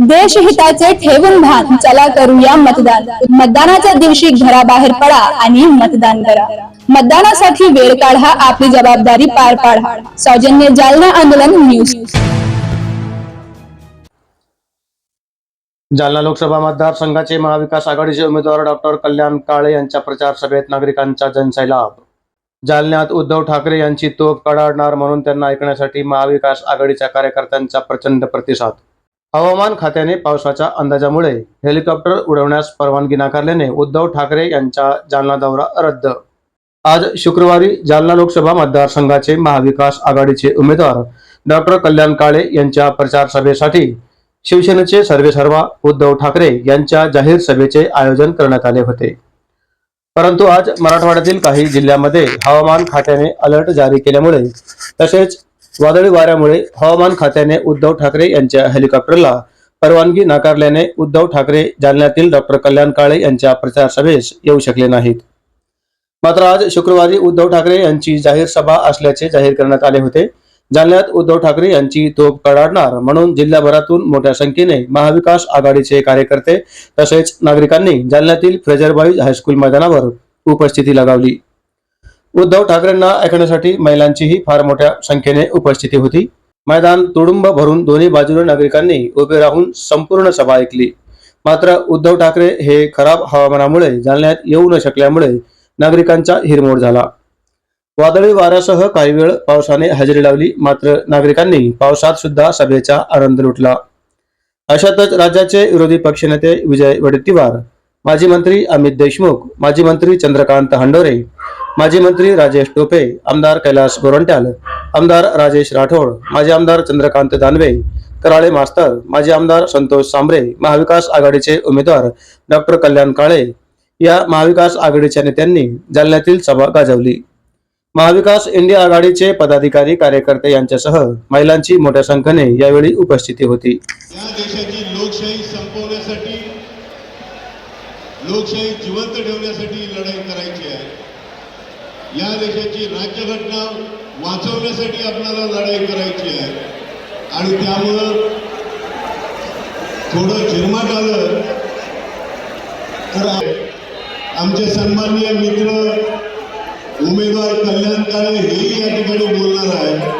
देशहिताचे ठेवून भान चला करूया मतदान. मतदानाच्या दिवशी घराबाहेर पडा आणि मतदान करा. मतदानासाठी वेळ काढा आपली जबाबदारी पार पाडा. सौजन्य जालना आंदोलन न्यूज. जालना लोकसभा मतदारसंघाचे महाविकास आघाडीचे उमेदवार डॉक्टर कल्याण काळे यांच्या प्रचार सभेत नागरिकांचा जनसैलाब. जालन्यात उद्धव ठाकरे यांची तोफ कडाडणार म्हणून त्यांना ऐकण्यासाठी महाविकास आघाडीच्या कार्यकर्त्यांचा प्रचंड प्रतिसाद. हवामान खात्याने पावसाच्या अंदाजामुळे हेलिकॉप्टर उडवण्यास परवानगी नाकारल्याने उद्धव ठाकरे यांचा जालना दौरा रद्द. आज शुक्रवारी जालना लोकसभा मतदारसंघाचे महाविकास आघाडीचे उमेदवार डॉक्टर कल्याण काळे यांच्या प्रचार सभेसाठी शिवसेनेचे सर्वेसर्वा उद्धव ठाकरे यांच्या जाहीर सभेचे आयोजन करण्यात आले होते. परंतु आज मराठवाड्यातील काही जिल्ह्यांमध्ये हवामान खात्याने अलर्ट जारी केल्यामुळे तसेच वादळी वाऱ्यामुळे हवामान खात्याने उद्धव ठाकरे यांच्या हेलिकॉप्टरला परवानगी नाकारल्याने उद्धव ठाकरे जालन्यातील डॉक्टर कल्याण काळे यांच्या प्रचार सभेस येऊ शकले नाहीत. मात्र आज शुक्रवारी उद्धव ठाकरे यांची जाहीर सभा असल्याचे जाहीर करण्यात आले होते. जालन्यात उद्धव ठाकरे यांची तोप कडाडणार म्हणून जिल्ह्याभरातून मोठ्या संख्येने महाविकास आघाडीचे कार्यकर्ते तसेच नागरिकांनी जालन्यातील फ्रेजरबाईज हायस्कूल मैदानावर उपस्थिती लगावली. उद्धव ठाकरेंना ऐकण्यासाठी महिलांचीही फार मोठ्या संख्येने उपस्थिती होती. मैदान तुडुंब भरून दोन्ही बाजूने नागरिकांनी उभे राहून संपूर्ण सभा ऐकली. मात्र उद्धव ठाकरे हे खराब हवामानामुळे जालन्यात येऊ न शकल्यामुळे नागरिकांचा हिरमोड झाला. वादळी वाऱ्यासह काही वेळ पावसाने हजेरी लावली मात्र नागरिकांनी पावसात सुद्धा सभेचा आनंद लुटला. अशातच राज्याचे विरोधी पक्षनेते विजय वडेट्टीवार माजी मंत्री अमित देशमुख माजी मंत्री चंद्रकांत हंडोरे माजी मंत्री राजेश टोपे आमदार कैलास गोरंट्याल आमदार राजेश राठोड माजी आमदार चंद्रकांत दानवे कराळे मास्तर माजी आमदार संतोष सांबरे महाविकास आघाडीचे उमेदवार डॉक्टर कल्याण काळे या महाविकास आघाडीच्या नेत्यांनी जालन्यातील सभा गाजवली. महाविकास इंडिया आघाडीचे पदाधिकारी कार्यकर्ते यांच्यासह महिलांची मोठ्या संख्येने यावेळी उपस्थिती होती. या देशाची लोकशाही संपवण्यासाठी लोकशाही जिवंत ठेवण्यासाठी लढाई करायची आहे. या देशाची राज्यघटना वाचवण्यासाठी आपल्याला लढाई करायची आहे. आणि त्यामुळं थोडं झिरमाट आलं तर आमचे सन्माननीय मित्र उमेदवार कल्याण काळे हेही या ठिकाणी बोलणार आहे